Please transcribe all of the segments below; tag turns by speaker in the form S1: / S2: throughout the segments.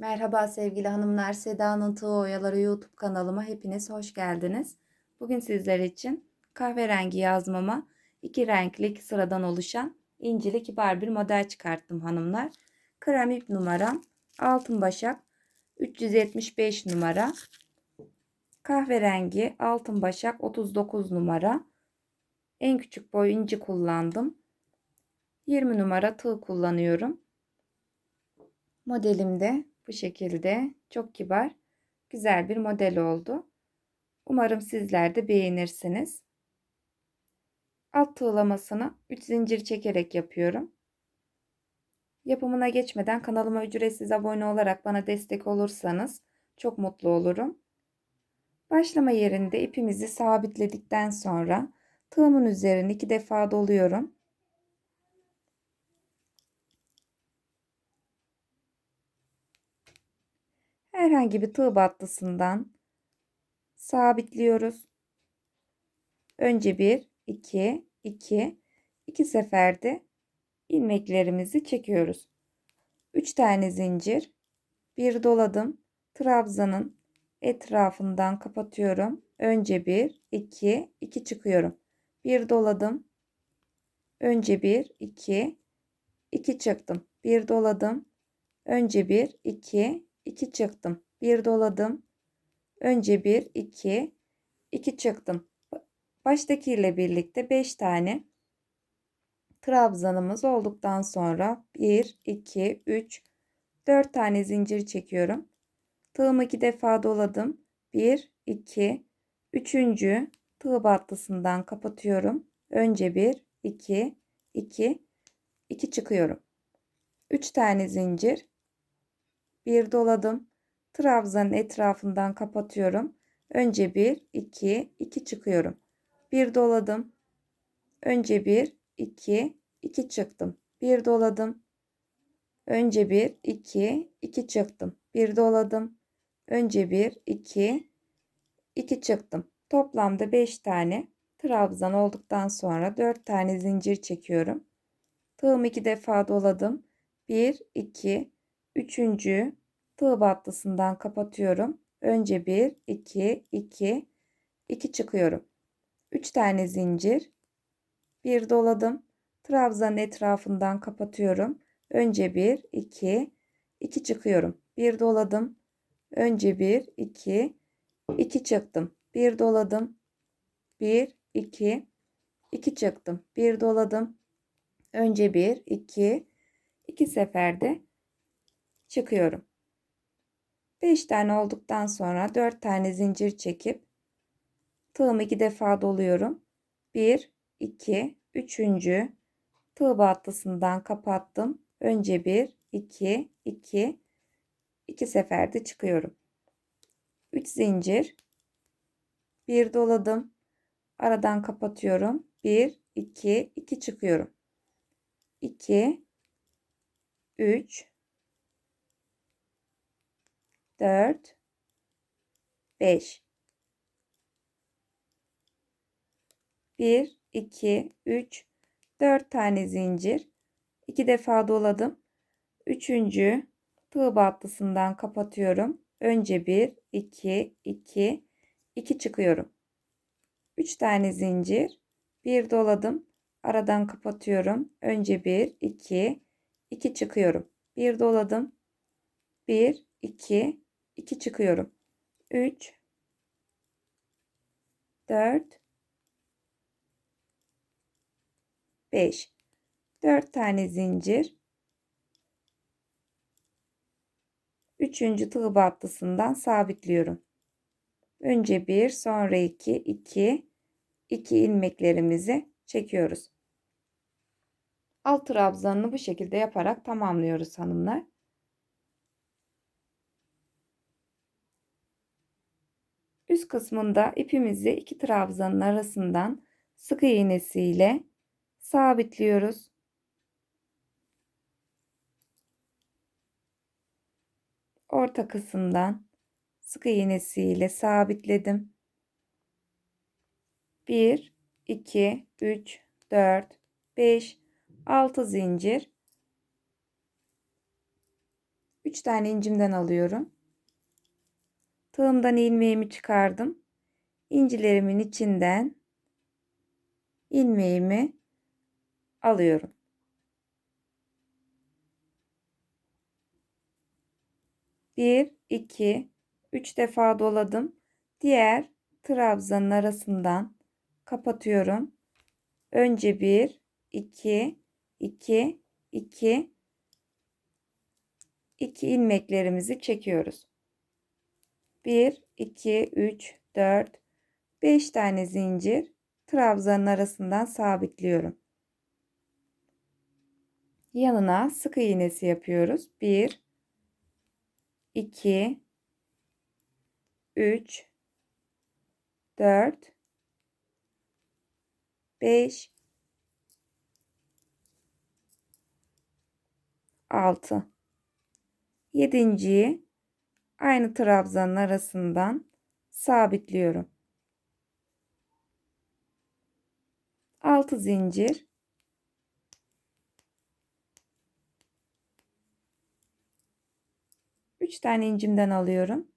S1: Merhaba sevgili hanımlar, Seda'nın Tığ Oyaları YouTube kanalıma hepiniz hoş geldiniz. Bugün sizler için kahverengi yazmama iki renkli iki sıradan oluşan incili kibar bir model çıkarttım hanımlar. Krem ip numaram altın başak 375 numara. Kahverengi altın başak 39 numara. En küçük boy inci kullandım. 20 numara tığ kullanıyorum. Modelimde bu şekilde çok kibar, güzel bir model oldu. Umarım sizler de beğenirsiniz. Alt tığlamasını 3 zincir çekerek yapıyorum. Yapımına geçmeden kanalıma ücretsiz abone olarak bana destek olursanız çok mutlu olurum. Başlama yerinde ipimizi sabitledikten sonra tığımın üzerine iki defa doluyorum. Herhangi bir tığ battısından sabitliyoruz. Önce bir, iki, iki, iki seferde ilmeklerimizi çekiyoruz. Üç tane zincir, bir doladım. Trabzanın etrafından kapatıyorum. Önce bir, iki, iki çıkıyorum. Bir doladım. Önce bir, iki, iki çıktım. Bir doladım. Önce bir, iki, 2 çıktım. 1 doladım. Önce 1, 2, 2 çıktım. Baştaki ile birlikte 5 tane trabzanımız olduktan sonra 1, 2, 3, 4 tane zincir çekiyorum. Tığımı 2 defa doladım. 1, 2, 3. tığ battısından kapatıyorum. Önce 1, 2, 2, 2 çıkıyorum. 3 tane zincir bir doladım. Trabzanın etrafından kapatıyorum. Önce bir, iki, iki çıkıyorum. Bir doladım. Önce bir, iki, iki çıktım. Bir doladım. Önce bir, iki, iki çıktım. Bir doladım. Önce bir, iki, iki çıktım. Toplamda beş tane trabzan olduktan sonra dört tane zincir çekiyorum. Tığımı iki defa doladım. Bir, iki, üçüncü, tığ battısından kapatıyorum. Önce 1, 2, 2, 2 çıkıyorum. 3 tane zincir. Bir doladım. Trabzanın etrafından kapatıyorum. Önce 1, 2, 2 çıkıyorum. Bir doladım. Önce 1, 2, 2 çıktım. Bir doladım. 1, 2, 2 çıktım. Bir doladım. Önce 1, 2, 2 seferde çıkıyorum. 5 tane olduktan sonra 4 tane zincir çekip tığımı 2 defa doluyorum. 1, 2, 3. tığ battısından kapattım. Önce 1, 2, 2, 2 seferde çıkıyorum. 3 zincir. 1 doladım. Aradan kapatıyorum. 1, 2, 2 çıkıyorum. 2, 3, 4 5 1 2 3 4 tane zincir 2 defa doladım. 3. tığ battısından kapatıyorum. Önce 1 2 2 2 çıkıyorum. 3 tane zincir 1 doladım. Aradan kapatıyorum. Önce 1 2 2 çıkıyorum. 1 doladım. 1 2 2 çıkıyorum. 3 4 5 4 tane zincir üçüncü tığ battısından sabitliyorum. Önce 1 sonra 2 2 2 ilmeklerimizi çekiyoruz. Alt trabzanını bu şekilde yaparak tamamlıyoruz hanımlar. Üst kısmında ipimizi iki trabzanın arasından sık iğnesiyle sabitliyoruz. Orta kısımdan sık iğnesiyle sabitledim. 1 2 3 4 5 6 zincir 3 tane incimden alıyorum. Tığımdan ilmeğimi çıkardım. İncilerimin içinden ilmeğimi alıyorum. Bir, iki, üç defa doladım. Diğer trabzanın arasından kapatıyorum. Önce bir, iki, iki, iki, iki ilmeklerimizi çekiyoruz. 1, 2, 3, 4, 5 tane zincir trabzanın arasından sabitliyorum. Yanına sık iğnesi yapıyoruz. 1, 2, 3, 4, 5, 6. Yedinciyi aynı trabzanın arasından sabitliyorum. 6 zincir 3 tane incimden alıyorum.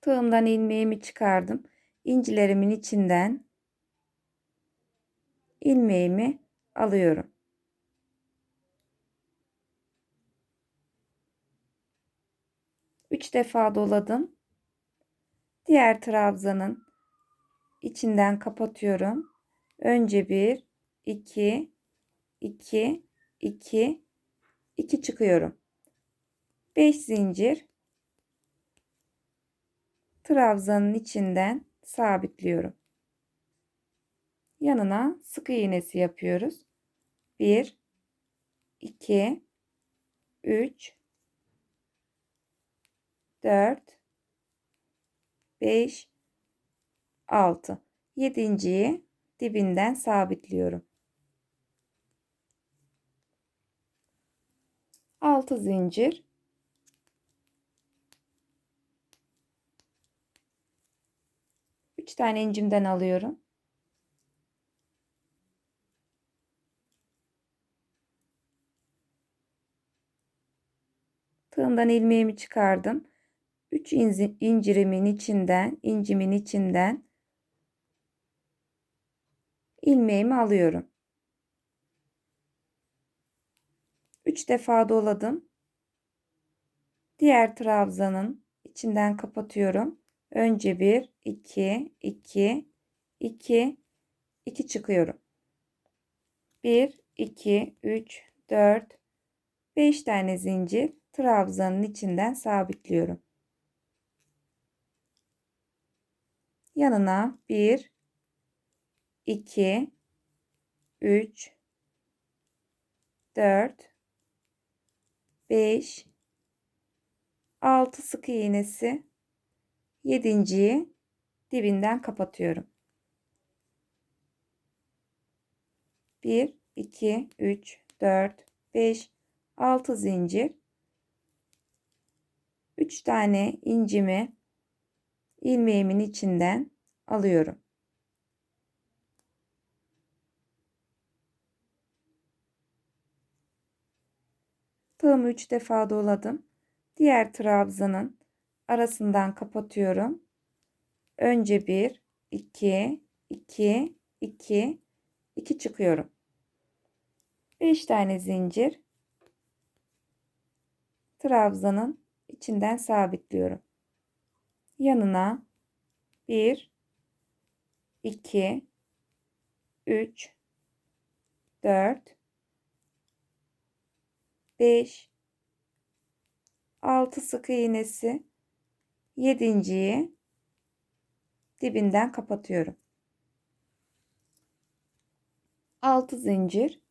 S1: Tığımdan ilmeğimi çıkardım. İncilerimin içinden ilmeğimi alıyorum. Üç defa doladım. Diğer trabzanın içinden kapatıyorum. Önce bir, iki, iki, iki, iki çıkıyorum. Beş zincir trabzanın içinden sabitliyorum. Yanına sık iğnesi yapıyoruz. 1 2 3 4 5 6 yedinciyi dibinden sabitliyorum. 6 zincir 3 tane incimden alıyorum. Tığımdan ilmeğimi çıkardım. 3 incirimin içinden, incimin içinden ilmeğimi alıyorum. 3 defa doladım. Diğer trabzanın içinden kapatıyorum. Önce 1, 2, 2, 2, 2 çıkıyorum. 1, 2, 3, 4, 5 tane zincir trabzanın içinden sabitliyorum. Yanına 1, 2, 3, 4, 5, 6 sık iğnesi Yedinciyi dibinden kapatıyorum. 1, 2, 3, 4, 5, 6 zincir. 3 tane incimi ilmeğimin içinden alıyorum. Tığımı 3 defa doladım. Diğer trabzanın arasından kapatıyorum. Önce 1, 2, 2, 2, 2 çıkıyorum. 5 tane zincir trabzanın içinden sabitliyorum. Yanına 1, 2, 3, 4, 5, 6 sık iğnesi yedinciyi dibinden kapatıyorum. 6 zincir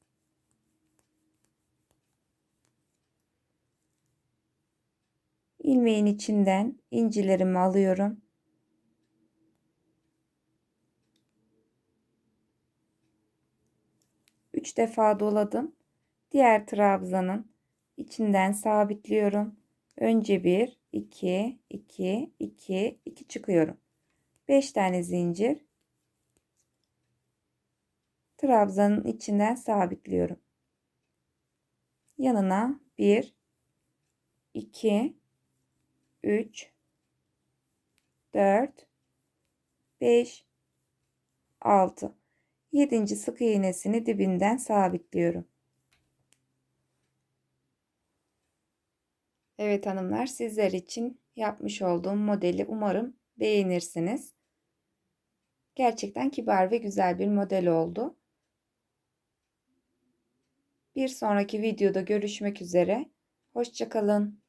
S1: ilmeğin içinden incilerimi alıyorum. Üç defa doladım. Diğer trabzanın içinden sabitliyorum. Önce bir, 2, 2, 2, 2 çıkıyorum. 5 tane zincir trabzanın içinden sabitliyorum. Yanına 1 2 3 4 5 6 7. sık iğnesini dibinden sabitliyorum. Evet hanımlar sizler için yapmış olduğum modeli umarım beğenirsiniz. Gerçekten kibar ve güzel bir model oldu. Bir sonraki videoda görüşmek üzere. Hoşçakalın.